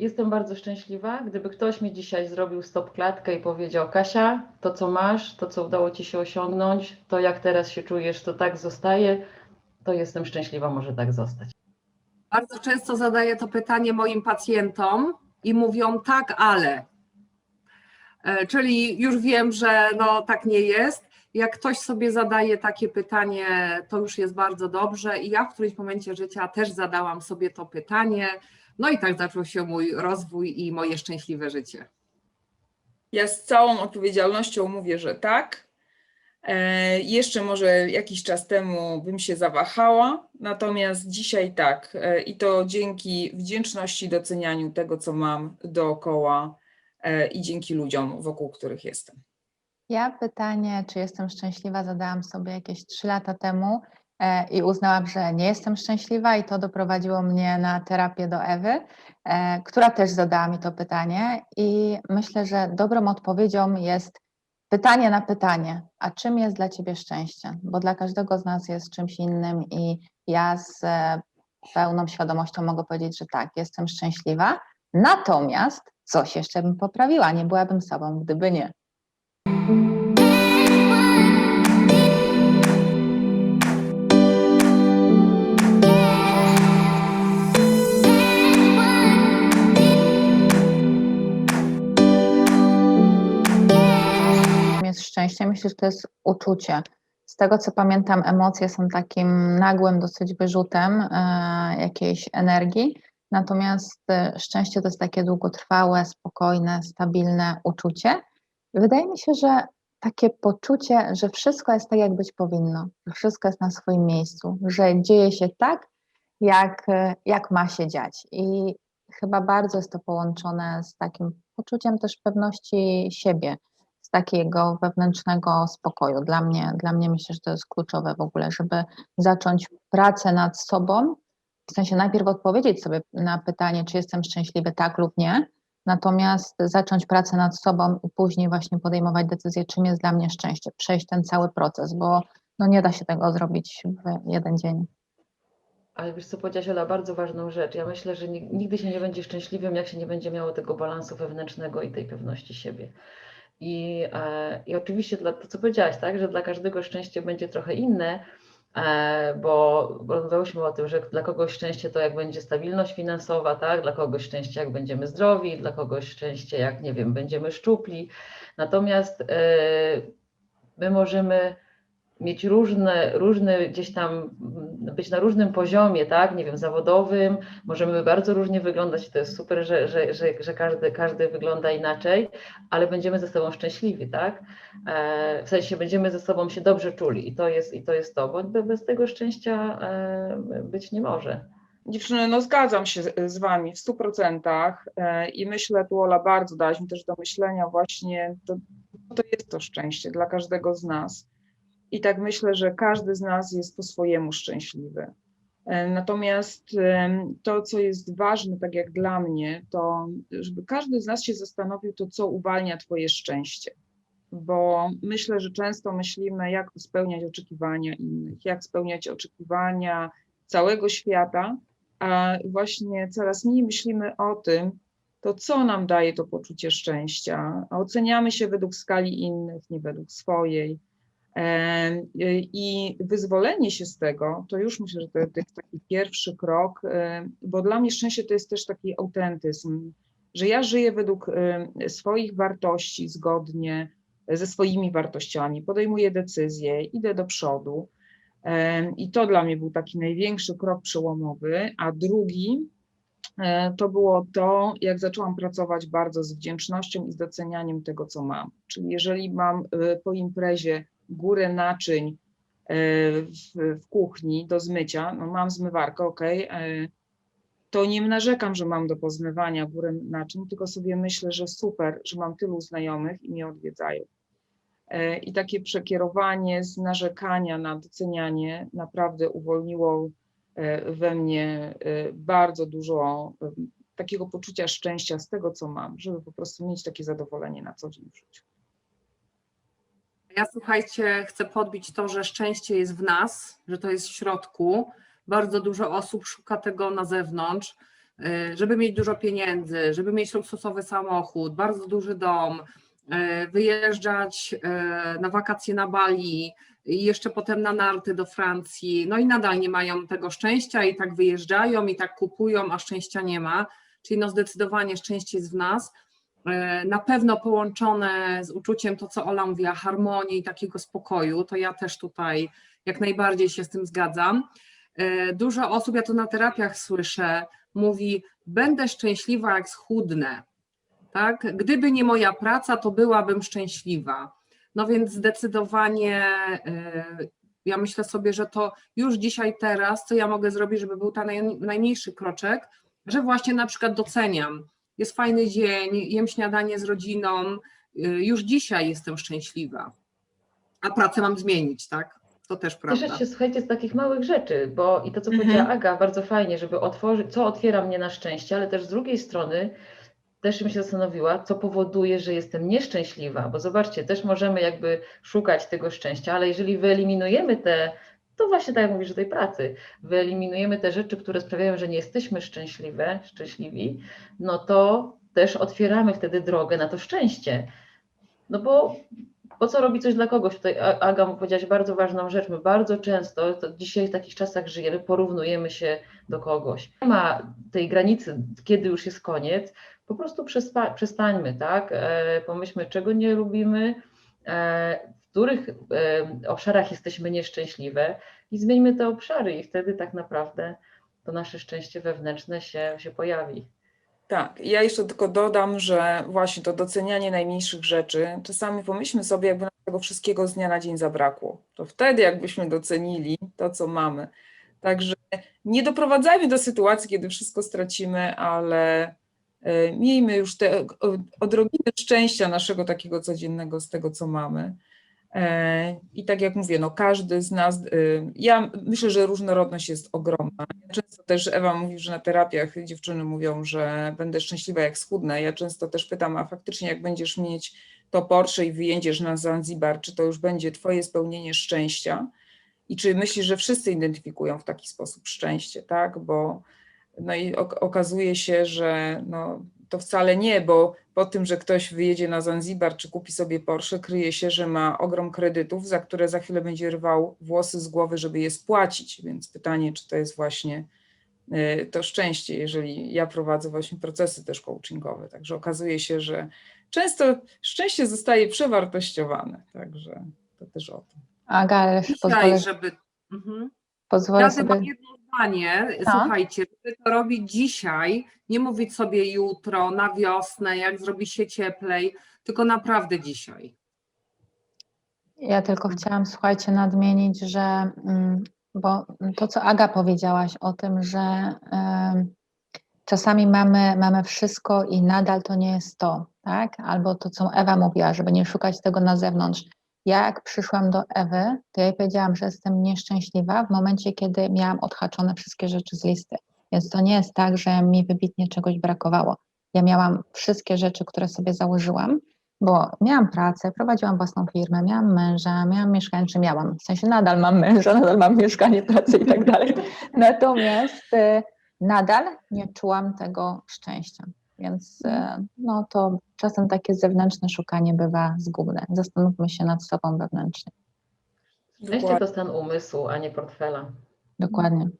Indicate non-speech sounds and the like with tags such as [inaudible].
jestem bardzo szczęśliwa. Gdyby ktoś mi dzisiaj zrobił stop klatkę i powiedział: Kasia, to co masz, to co udało ci się osiągnąć, to jak teraz się czujesz, to tak zostaje, to jestem szczęśliwa, może tak zostać. Bardzo często zadaję to pytanie moim pacjentom i mówią tak, ale. E, Czyli już wiem, że no tak nie jest. Jak ktoś sobie zadaje takie pytanie, to już jest bardzo dobrze. I ja w którymś momencie życia też zadałam sobie to pytanie. No i tak zaczął się mój rozwój i moje szczęśliwe życie. Ja z całą odpowiedzialnością mówię, że tak. E, jeszcze może jakiś czas temu bym się zawahała, natomiast dzisiaj tak. E, I to dzięki wdzięczności, docenianiu tego, co mam dookoła e, i dzięki ludziom, wokół których jestem. Ja pytanie, czy jestem szczęśliwa, zadałam sobie jakieś 3 lata temu e, i uznałam, że nie jestem szczęśliwa, i to doprowadziło mnie na terapię do Ewy, e, która też zadała mi to pytanie. I myślę, że dobrą odpowiedzią jest pytanie na pytanie: a czym jest dla ciebie szczęście? Bo dla każdego z nas jest czymś innym, i ja z e, pełną świadomością mogę powiedzieć, że tak, jestem szczęśliwa. Natomiast coś jeszcze bym poprawiła, nie byłabym sobą, gdyby nie. Jest szczęście, myślę, że to jest uczucie. Z tego co pamiętam, emocje są takim nagłym dosyć wyrzutem e, jakiejś energii, natomiast e, szczęście to jest takie długotrwałe, spokojne, stabilne uczucie. Wydaje mi się, że takie poczucie, że wszystko jest tak, jak być powinno, że wszystko jest na swoim miejscu, że dzieje się tak, jak, e, jak ma się dziać. I chyba bardzo jest to połączone z takim poczuciem też pewności siebie takiego wewnętrznego spokoju. Dla mnie, dla mnie myślę, że to jest kluczowe w ogóle, żeby zacząć pracę nad sobą, w sensie najpierw odpowiedzieć sobie na pytanie, czy jestem szczęśliwy, tak lub nie, natomiast zacząć pracę nad sobą i później właśnie podejmować decyzję, czym jest dla mnie szczęście, przejść ten cały proces, bo no nie da się tego zrobić w jeden dzień. Ale wiesz co, powiedziałaś Ola, bardzo ważną rzecz. Ja myślę, że nig- nigdy się nie będzie szczęśliwym, jak się nie będzie miało tego balansu wewnętrznego i tej pewności siebie. I, e, i oczywiście dla, to, co powiedziałaś, tak, że dla każdego szczęście będzie trochę inne, e, bo rozmawiałyśmy o tym, że dla kogoś szczęście to jak będzie stabilność finansowa, tak, dla kogoś szczęście jak będziemy zdrowi, dla kogoś szczęście jak, nie wiem, będziemy szczupli. Natomiast e, my możemy mieć różne, różne gdzieś tam, mm, być na różnym poziomie, tak, nie wiem, zawodowym, możemy bardzo różnie wyglądać to jest super, że, że, że, że każdy, każdy wygląda inaczej, ale będziemy ze sobą szczęśliwi, tak, e, w sensie będziemy ze sobą się dobrze czuli i to jest, i to, jest to, bo be- bez tego szczęścia e, być nie może. Dziewczyny, no zgadzam się z, z Wami w 100% e, i myślę, tu Ola bardzo dałaś mi też do myślenia właśnie, to, to jest to szczęście dla każdego z nas. I tak myślę, że każdy z nas jest po swojemu szczęśliwy. E, Natomiast em, to, co jest ważne, tak jak dla mnie, to żeby każdy z nas się zastanowił, to co uwalnia Twoje szczęście. Bo myślę, że często myślimy, jak spełniać oczekiwania innych, jak spełniać oczekiwania całego świata, a właśnie coraz mniej myślimy o tym, to co nam daje to poczucie szczęścia. Oceniamy się według skali innych, nie według swojej. Y, I wyzwolenie się z tego, to już myślę, że to, jest taki pierwszy krok, bo dla mnie szczęście to jest też taki autentyzm, że ja żyję według swoich wartości, zgodnie ze swoimi wartościami, podejmuję decyzje, idę do przodu. I to dla mnie był taki największy krok przełomowy, a drugi e, to było to, jak zaczęłam pracować bardzo z wdzięcznością i z docenianiem tego, co mam. Czyli jeżeli mam e, po imprezie górę naczyń e, w, w kuchni do zmycia, no mam zmywarkę, ok, to nie narzekam, że mam do pozmywania górę naczyń, tylko sobie myślę, że super, że mam tylu znajomych i mnie odwiedzają. E, I takie przekierowanie z narzekania na docenianie naprawdę uwolniło e, we mnie e, bardzo dużo e, takiego poczucia szczęścia z tego, co mam, żeby po prostu mieć takie zadowolenie na co dzień w życiu. Ja słuchajcie, chcę podbić to, że szczęście jest w nas, że to jest w środku. Bardzo dużo osób szuka tego na zewnątrz. y, żeby mieć dużo pieniędzy, żeby mieć luksusowy samochód, bardzo duży dom, y, wyjeżdżać y, na wakacje na Bali i jeszcze potem na narty do Francji, no i nadal nie mają tego szczęścia i tak wyjeżdżają i tak kupują, a szczęścia nie ma. Czyli no zdecydowanie szczęście jest w nas. E, Na pewno połączone z uczuciem to, co Ola mówiła, harmonii i takiego spokoju, to ja też tutaj jak najbardziej się z tym zgadzam. E, Dużo osób, ja to na terapiach słyszę, mówi: Będę szczęśliwa, jak schudnę. Tak? Gdyby nie moja praca, to byłabym szczęśliwa. No więc zdecydowanie e, ja myślę sobie, że to już dzisiaj, teraz, co ja mogę zrobić, żeby był ten naj, najmniejszy kroczek, że właśnie na przykład doceniam. Jest fajny dzień, jem śniadanie z rodziną, y, już dzisiaj jestem szczęśliwa. A pracę mam zmienić, tak? To też prawda. Cieszyć się, słuchajcie, z takich małych rzeczy, bo i to, co Mhm. powiedziała Aga, bardzo fajnie, żeby otworzyć, co otwiera mnie na szczęście, ale też z drugiej strony też bym się zastanowiła, co powoduje, że jestem nieszczęśliwa, bo zobaczcie, też możemy jakby szukać tego szczęścia, ale jeżeli wyeliminujemy te, to właśnie tak jak mówisz o tej pracy, wyeliminujemy te rzeczy, które sprawiają, że nie jesteśmy szczęśliwe, szczęśliwi, no to też otwieramy wtedy drogę na to szczęście. No bo po co robić coś dla kogoś? Tutaj Aga powiedziałaś bardzo ważną rzecz. My bardzo często, to dzisiaj w takich czasach żyjemy, porównujemy się do kogoś. Nie ma tej granicy, kiedy już jest koniec. Po prostu przestańmy, tak? E, pomyślmy, czego nie lubimy, e, których obszarach jesteśmy nieszczęśliwe i zmieńmy te obszary i wtedy tak naprawdę to nasze szczęście wewnętrzne się, się pojawi. Tak, ja jeszcze tylko dodam, że właśnie to docenianie najmniejszych rzeczy, czasami pomyślmy sobie, jakby nam tego wszystkiego z dnia na dzień zabrakło. To wtedy jakbyśmy docenili to, co mamy. Także nie doprowadzajmy do sytuacji, kiedy wszystko stracimy, ale e, miejmy już te odrobinę szczęścia naszego takiego codziennego z tego, co mamy. E, I tak jak mówię, no każdy z nas, y, ja myślę, że różnorodność jest ogromna. Często też Ewa mówi, że na terapiach dziewczyny mówią, że będę szczęśliwa jak schudnę. Ja często też pytam, a faktycznie jak będziesz mieć to Porsche i wyjedziesz na Zanzibar, czy to już będzie twoje spełnienie szczęścia? I czy myślisz, że wszyscy identyfikują w taki sposób szczęście, tak? Bo no i ok- okazuje się, że no, to wcale nie, bo po tym, że ktoś wyjedzie na Zanzibar czy kupi sobie Porsche, kryje się, że ma ogrom kredytów, za które za chwilę będzie rwał włosy z głowy, żeby je spłacić. Więc pytanie, czy to jest właśnie y, to szczęście, jeżeli ja prowadzę właśnie procesy też coachingowe. Także okazuje się, że często szczęście zostaje przewartościowane. Także to też o tym. Aga, ale pozwolę, Dzisiaj, żeby. Mhm. Pozwolę Ja sobie... jedno zdanie, Tak. słuchajcie, żeby to robić dzisiaj, nie mówić sobie jutro, na wiosnę, jak zrobi się cieplej, tylko naprawdę dzisiaj. Ja tylko chciałam, słuchajcie, nadmienić, że mm, bo to, co Aga powiedziałaś o tym, że em, czasami mamy, mamy wszystko i nadal to nie jest to, tak? Albo to, co Ewa mówiła, żeby nie szukać tego na zewnątrz. Ja jak przyszłam do Ewy, to ja jej powiedziałam, że jestem nieszczęśliwa w momencie, kiedy miałam odhaczone wszystkie rzeczy z listy. Więc to nie jest tak, że mi wybitnie czegoś brakowało. Ja miałam wszystkie rzeczy, które sobie założyłam, bo miałam pracę, prowadziłam własną firmę, miałam męża, miałam mieszkanie, czy miałam, w sensie nadal mam męża, nadal mam mieszkanie, pracę i tak dalej. [laughs] Natomiast y, nadal nie czułam tego szczęścia. Więc mhm. e, no to czasem takie zewnętrzne szukanie bywa zgubne. Zastanówmy się nad sobą wewnętrznie. Weźcie to stan umysłu, a nie portfela. Dokładnie.